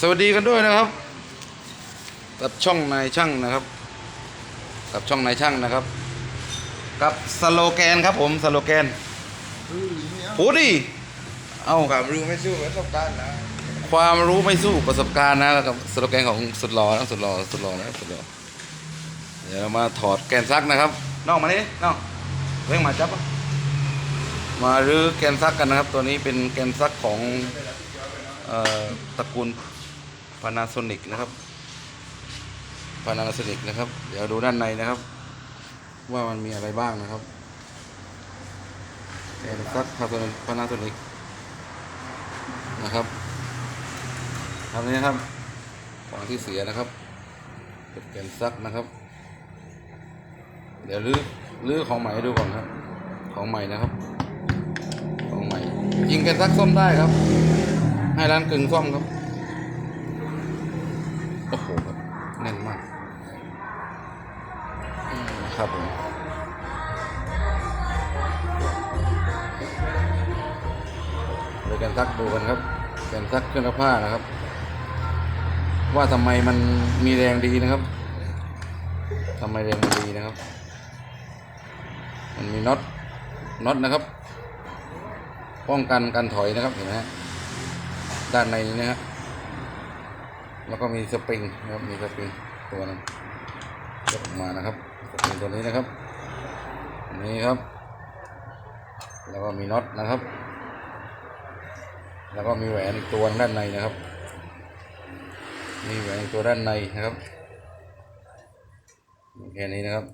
สวัสดีกันด้วยนะครับ กับช่องนายช่างนะครับ กับช่องนายช่างนะครับ กับสโลแกนครับผมสโลแกนพูดดิเอาความรู้ไม่สู้ประสบการณ์นะความรู้ไม่สู้ประสบการณ์นะกับสโลแกนของสุดหล่อนะสุดหล่อสุดหล่อนะสุดหล่อเดี๋ยวเรามาถอดแกนซักนะครับน้องมานี่น้องเร่งมาจับอะมารื้อแกนซักกันนะครับ ตัวนี้เป็นแกนซักของเอ่อตระกูล Panasonic นะครับ Panasonic นะครับ เดี๋ยวดูด้านในนะครับ ว่ามันมีอะไรบ้างนะครับแกนซัก Panasonic นะครับทำนี้นะครับของที่เสียนะครับเป็นแกนซักนะครับ เดี๋ยวลื้อลื้อของใหม่ดูก่อนครับ ของใหม่นะครับ ของใหม่ยิงแกนซักซ่อมได้ครับ ให้ร้านกึ่งซ่อมครับ แกนซักดูกันครับแกนซักเครื่องซักผ้านะครับ ว่าทำไมมันมีแรงดีนะครับทำไมแรงมันดีนะครับ มันมีน็อตน็อตนะครับ ป้องกันการถอยนะครับเห็นไหมด้านในนี้นะครับแล้วก็มีสปริงนะครับมีสปริงตัวนึงยกออกมานะครับสปริงตัวนี้นะครับนนี้ครับ แล้วก็มีน็อตนะครับ แล้วก็มีแหวนอีกตัวด้านในนะครับ มีแหวนอีกตัวด้านในนะครับแค่นี้นะครับ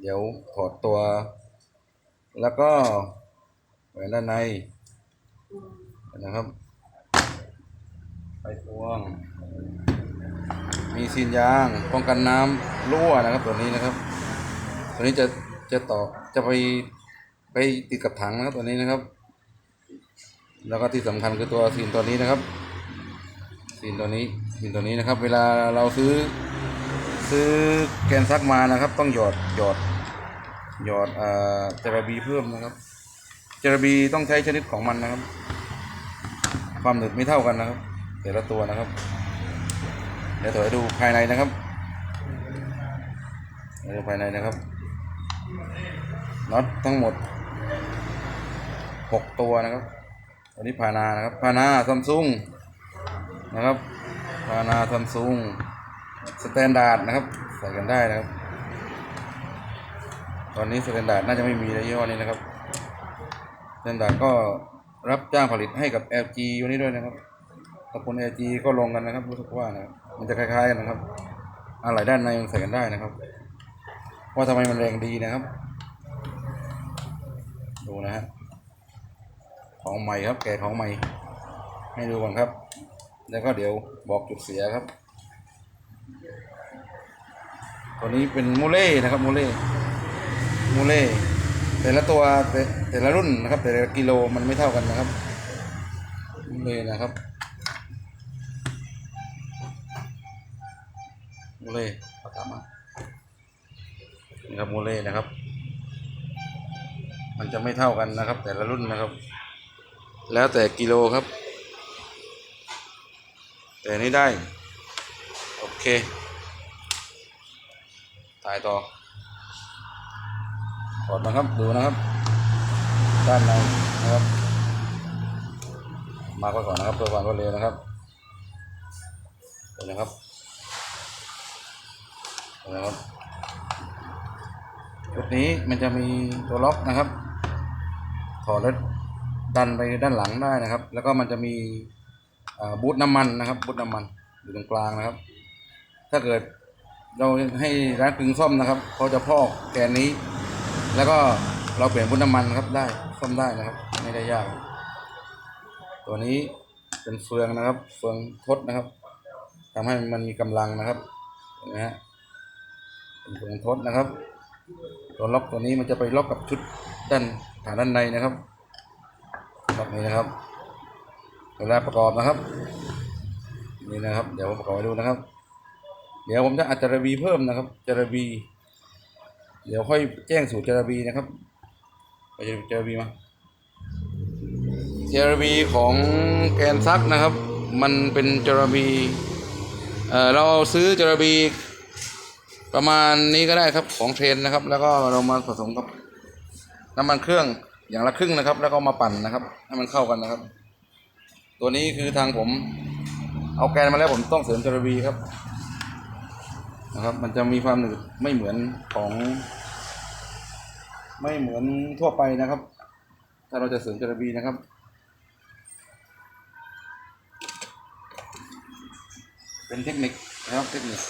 เดี๋ยวถอดตัว แล้วก็แหวนด้านในนะครับไปพวง มีซีนยางป้องกันน้ำรั่วนะครับตัวนี้นะครับ ตัวนี้จะจะต่อจะไปไปติดกับถังนะครับตัวนี้นะครับ แล้วก็ที่สำคัญคือตัวซีนตัวนี้นะครับซีนตัวนี้ซีนตัวนี้นะครับ เวลาเราซื้อซื้อแกนซักมานะครับ ต้องหยอดหยอดหยอดเอ่อเจลาบีเพิ่มนะครับเจลาบีต้องใช้ชนิดของมันนะครับ ความหนืดไม่เท่ากันนะครับ แต่ละตัวนะครับ เดี๋ยวถอยดูภายในนะครับดูภายในนะครับน็อตทั้งหมดหกตัวนะครับ อันนี้พานานะครับพานาซัมซุงนะครับพานาซัมซุงสแตนดาร์ดนะครับ ใส่กันได้นะครับ ตอนนี้สแตนดาร์ดน่าจะไม่มีแล้วยี่ห้อนี้นะครับสแตนดาร์ดก็รับจ้างผลิตให้กับ LG อยู่นี้ด้วยนะครับตระกูล LG ก็ลงกันนะครับรู้สึกว่านะมันจะคล้ายๆกันนะครับอะไรด้านในมันใส่กันได้นะครับ ว่าทำไมมันแรงดีนะครับ ดูนะฮะ ของใหม่ครับ แกะของใหม่ ให้ดูก่อนครับ แล้วก็เดี๋ยวบอกจุดเสียครับ ตัวนี้เป็นมูเล่นะครับมูเล่มูเล่แต่ละตัวแต่แต่ละรุ่นนะครับ แต่ละกิโลมันไม่เท่ากันนะครับมูเล่นะครับมูเล่ปากกามานี่ครับมูเล่นะครับ มันจะไม่เท่ากันนะครับ แต่ละรุ่นนะครับ แล้วแต่กิโลครับ แต่นี้ได้ โอเค ถ่ายต่อถอดนะครับ ดูนะครับ ด้านในนะครับ มาก่อนนะครับเพื่อความรวดเร็วนะครับเดี๋ยวนะครับเดี๋ยวนะครับชุดนี้มันจะมีตัวล็อกนะครับ ถอดแล้ว ดันไปด้านหลังได้นะครับ แล้วก็มันจะมีบูทน้ำมันนะครับบูทน้ำมันอยู่ตรงกลางนะครับ ถ้าเกิดเราให้ร้านกึ่งซ่อมนะครับเขาจะพอกแกนนี้ แล้วก็เราเปลี่ยนบูทน้ำมันครับได้ซ่อมได้นะครับ ไม่ได้ยาก ตัวนี้เป็นเฟืองนะครับ เฟืองทดนะครับทำให้มันมีกำลังนะครับเห็นไหมฮะเป็นเฟืองทดนะครับ ตัวล็อกตัวนี้มันจะไปล็อกกับชุดด้านฐานด้านในนะครับ ล็อกนี้นะครับเวลาประกอบนะครับ นี่นะครับ เดี๋ยวผมประกอบให้ดูนะครับ เดี๋ยวผมจะอัดจารบีเพิ่มนะครับจารบี เดี๋ยวค่อยแจ้งสูตรจารบีนะครับไปจารบีมาจารบีของแกนซักนะครับ มันเป็นจระบีเอ่อเราซื้อจระบีประมาณนี้ก็ได้ครับของเทรนนะครับ แล้วก็เรามาผสมกับน้ำมันเครื่อง อย่างละครึ่งนะครับ แล้วก็มาปั่นนะครับ ให้มันเข้ากันนะครับ ตัวนี้คือทางผม เอาแกนมาแล้วผมต้องเสริมจระบีครับ นะครับ มันจะมีความหนืดไม่เหมือนของ ไม่เหมือนทั่วไปนะครับ ถ้าเราจะเสริมจระบีนะครับเป็นเทคนิคนะครับเทคนิค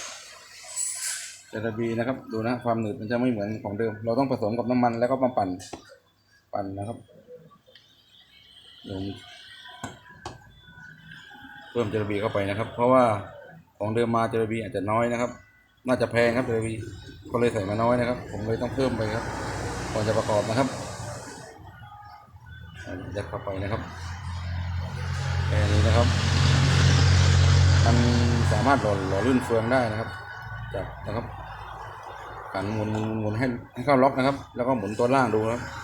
จระบีนะครับ ดูนะความหนืดมันจะไม่เหมือนของเดิม เราต้องผสมกับน้ำมันแล้วก็มาปั่น ปั่นนะครับลงเพิ่มจระบีเข้าไปนะครับ เพราะว่าของเดิมมาจระบีอาจจะน้อยนะครับ น่าจะแพงครับจระบีก็เลยใส่มาน้อยนะครับ ผมเลยต้องเพิ่มไปครับก่อนจะประกอบนะครับยัดเข้าไปนะครับแค่นี้นะครับ มันสามารถหล่อหล่อลื่นเฟืองได้นะครับจับนะครับการหมุนหมุนหมุนหมุนให้ให้เข้าล็อกนะครับ แล้วก็หมุนตัวล่างดูนะครับ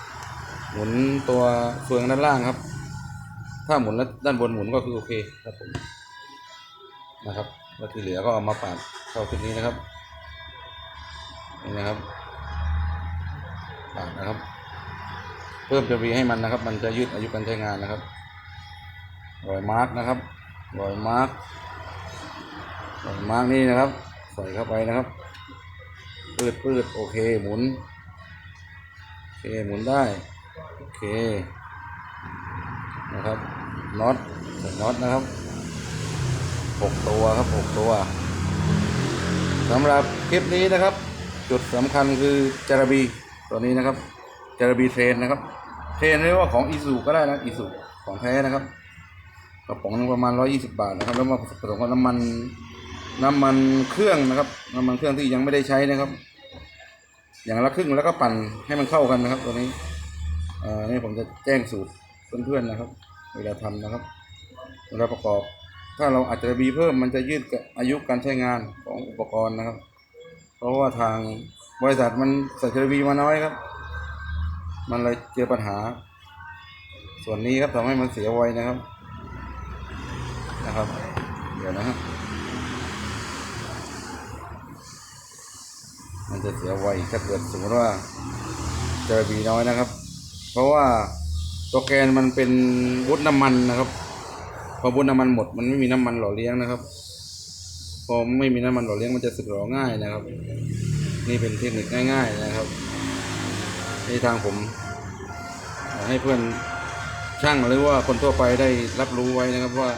หมุนตัวเฟืองด้านล่างครับ ถ้าหมุนแล้วด้านบนหมุนก็คือโอเคครับผมนะครับแล้วที่เหลือก็เอามาปาดเข้าชุดนี้นะครับนี่นะครับปาดนะครับ เพิ่มจรีให้มันนะครับ มันจะยืดอายุการใช้งานนะครับรอยมาร์กนะครับรอยมาร์กใส่มาร์กนี่นะครับ ใส่เข้าไปนะครับปืดปืดโอเคหมุนโอเคหมุนได้ เคนะครับน็อตใส่น็อตนะครับหกตัวครับหกตัวสำหรับคลิปนี้นะครับ จุดสำคัญคือจารบีตัวนี้นะครับจารบีเทรนนะครับ เทรนเรียกว่าของอีซูก็ได้นะอีซูของแท้นะครับกระป๋องประมาณร้อยี่สิบาทนะครับ แล้วมาผสมกับน้ำมันน้ำมันเครื่องนะครับน้ำมันเครื่องที่ยังไม่ได้ใช้นะครับ อย่างละครึ่งแล้วก็ปั่นให้มันเข้ากันนะครับตัวนี้ นี่ผมจะแจ้งสูตรเพื่อนๆนะครับ เวลาทำนะครับ เวลาประกอบ ถ้าเราอาจจะบีเพิ่มมันจะยืดอายุการใช้งานของอุปกรณ์นะครับ เพราะว่าทางบริษัทมันใส่จระบีมาน้อยครับ มันเลยเจอปัญหา ส่วนนี้ครับทำให้มันเสียไวนะครับ นะครับ เดี๋ยวนะฮะมันจะเสียไวถ้าเกิดสมมติว่าเจอบีน้อยนะครับ เพราะว่าตัวแกนมันเป็นวุฒน้ำมันนะครับ พอวุฒน้ำมันหมด มันไม่มีน้ำมันหล่อเลี้ยงนะครับ พอไม่มีน้ำมันหล่อเลี้ยงมันจะสึกหรอง่ายนะครับ นี่เป็นเทคนิคง่าย ๆ นะครับที่ทางผมให้เพื่อนช่างหรือว่าคนทั่วไปได้รับรู้ไว้นะครับว่า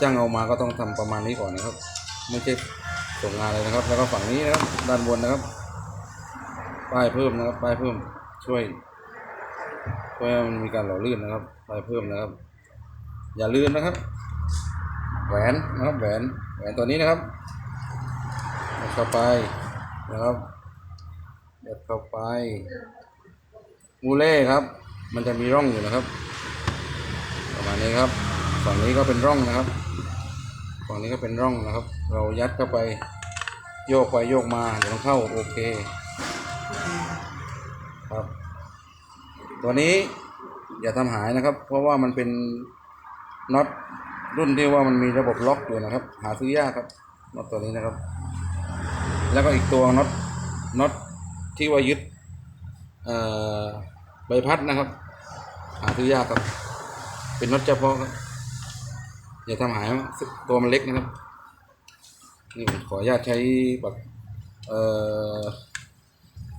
ช่างเอามาก็ต้องทำประมาณนี้ก่อนนะครับ ไม่ใช่ส่งงานเลยนะครับ แล้วก็ฝั่งนี้นะครับด้านบนนะครับป้ายเพิ่มนะครับป้ายเพิ่มช่วย ช่วยให้มันมีการหล่อลื่นนะครับป้ายเพิ่มนะครับ อย่าลืมนะครับ แหวนนะครับแหวนแหวนตัวนี้นะครับยัดเข้าไปนะครับยัดเข้าไปมูเล่ครับ มันจะมีร่องอยู่นะครับ ประมาณนี้ครับฝั่งนี้ก็เป็นร่องนะครับฝั่งนี้ก็เป็นร่องนะครับ เรายัดเข้าไปโยกไปโยกมาเดี๋ยวมันเข้าโอเค ตัวนี้อย่าทำหายนะครับ เพราะว่ามันเป็นน็อตรุ่นที่ว่ามันมีระบบล็อกอยู่นะครับ หาซื้อยากครับน็อตตัวนี้นะครับ แล้วก็อีกตัวน็อตน็อตที่ว่ายึดใบพัดนะครับ หาซื้อยากครับ เป็นน็อตเฉพาะครับอย่าทำหายตัวมันเล็กนะครับนี่ผมขออนุญาตใช้แบบเอ่อ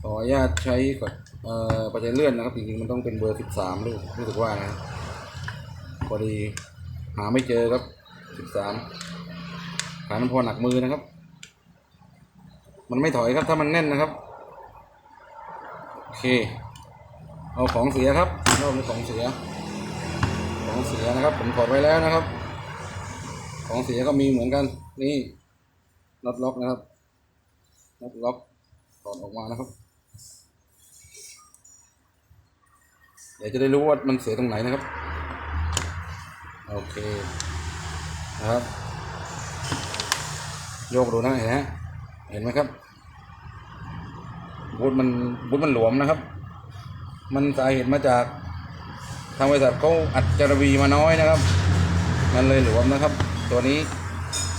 ขออนุญาตใช้กับ เอ่อปัจจัยเลื่อนนะครับจริงๆมันต้องเป็นเบอร์สิบสามรู้รู้สึกว่านะครับพอดีหาไม่เจอครับสิบสามขามันพอหนักมือนะครับ มันไม่ถอยครับถ้ามันแน่นนะครับโอเค เอาของเสียครับรอบนี้ของเสีย ของเสียนะครับ ผมถอดไว้แล้วนะครับ ของเสียก็มีเหมือนกัน นี่น็อตล็อกนะครับน็อตล็อกถอดออกมานะครับ เดี๋ยวจะได้รู้ว่ามันเสียตรงไหนนะครับ โอเคนะครับ โยกดูนะเห็นไหมเห็นไหมครับบูทมันบูทมันหลวมนะครับ มันสาเหตุมาจากทางบริษัทเขาอัดจารวีมาน้อยนะครับนมันเลยหลวมนะครับ ตัวนี้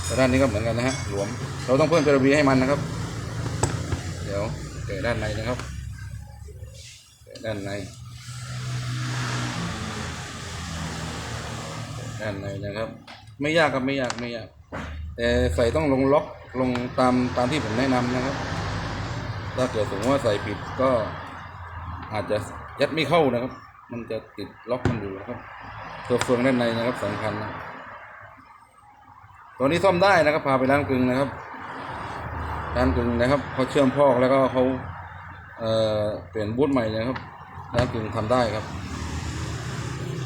ตัวด้านนี้ก็เหมือนกันนะฮะหลวม เราต้องเพิ่มกระบีให้มันนะครับ เดี๋ยวแกะด้านในนะครับแกะด้านใน แกะด้านในนะครับ ไม่ยากครับไม่ยากไม่ยาก แต่ใส่ต้องลงล็อกลงตามตามที่ผมแนะนำนะครับ ถ้าเกิดสมมติว่าใส่ผิดก็อาจจะยัดไม่เข้านะครับ มันจะติดล็อกมันอยู่นะครับตัวเฟืองด้านในนะครับสำคัญนะตัวนี้ซ่อมได้นะครับ พาไปร้านกึ่งนะครับร้านกึ่งนะครับเขาเชื่อมพอกแล้วก็เขาเอ่อเปลี่ยนบูทใหม่นะครับร้านกึ่งทำได้ครับ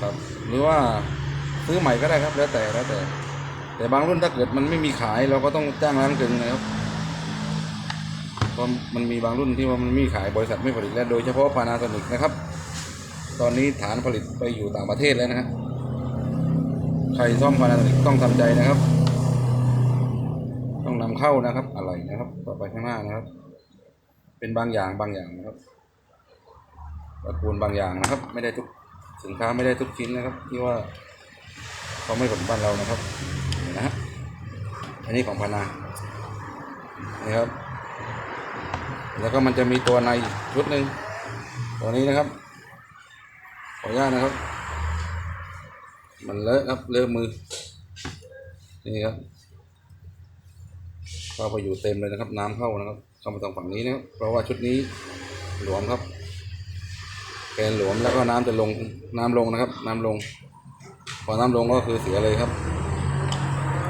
ครับ หรือว่า ซื้อใหม่ก็ได้ครับ แล้วแต่แล้วแต่ แต่บางรุ่นถ้าเกิดมันไม่มีขายเราก็ต้องจ้างร้านกึ่งนะครับเพราะมันมีบางรุ่นที่ว่ามันไม่มีขายบริษัทไม่ผลิตและโดยเฉพาะพานาโซนิกนะครับ ตอนนี้ฐานผลิตไปอยู่ต่างประเทศแล้วนะฮะใครซ่อมพานาโซนิกต้องทำใจนะครับ ต้องนำเข้านะครับ อะไรนะครับ ต่อไปข้างหน้านะครับ เป็นบางอย่างบางอย่างนะครับตระกูลบางอย่างนะครับ ไม่ได้ทุกสินค้าไม่ได้ทุกชิ้นนะครับ ที่ว่า เขาไม่ผลบ้านเรานะครับนะฮะอันนี้ของพานานี่ครับ แล้วก็มันจะมีตัวในชุดหนึ่งตัวนี้นะครับขออนุญาตนะครับ มันเลอะครับเลอะมือนี่ครับเข้าไปอยู่เต็มเลยนะครับ น้ำเข้านะครับ เข้ามาตรงฝั่งนี้นะครับเพราะว่าชุดนี้หลวมครับแกนหลวมแล้วก็น้ำจะลงน้ำลงนะครับ น้ำลง พอน้ำลงก็คือเสียเลยครับ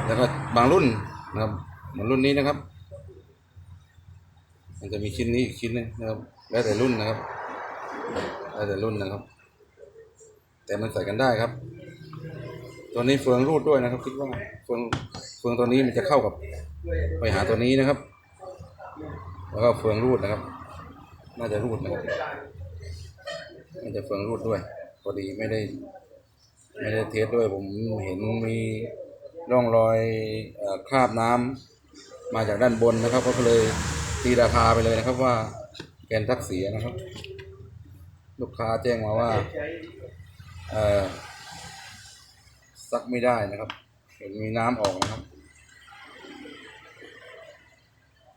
แล้วก็บางรุ่นนะครับเหมือนรุ่นนี้นะครับ มันจะมีชิ้นนี้อีกชิ้นหนึงนะครับ แล้วแต่รุ่นนะครับ แล้วแต่รุ่นนะครับ แต่มันใส่กันได้ครับ ตัวนี้เฟืองรูดด้วยนะครับ คิดว่าเฟืองเฟืองตัวนี้มันจะเข้ากับไปหาตัวนี้นะครับ แล้วก็เฟืองรูดนะครับ น่าจะรูดนะครับน่าจะเฟืองรูดด้วยพอดีไม่ได้ ไม่ได้เทสด้วยผมเห็นมีร่องรอยอคราบน้ำมาจากด้านบนนะครับก็เลยตีราคาไปเลยนะครับว่าแกนทักเสียนะครับ ลูกค้าแจ้งมาว่าซักไม่ได้นะครับ เห็นมีน้ำออกนะครับ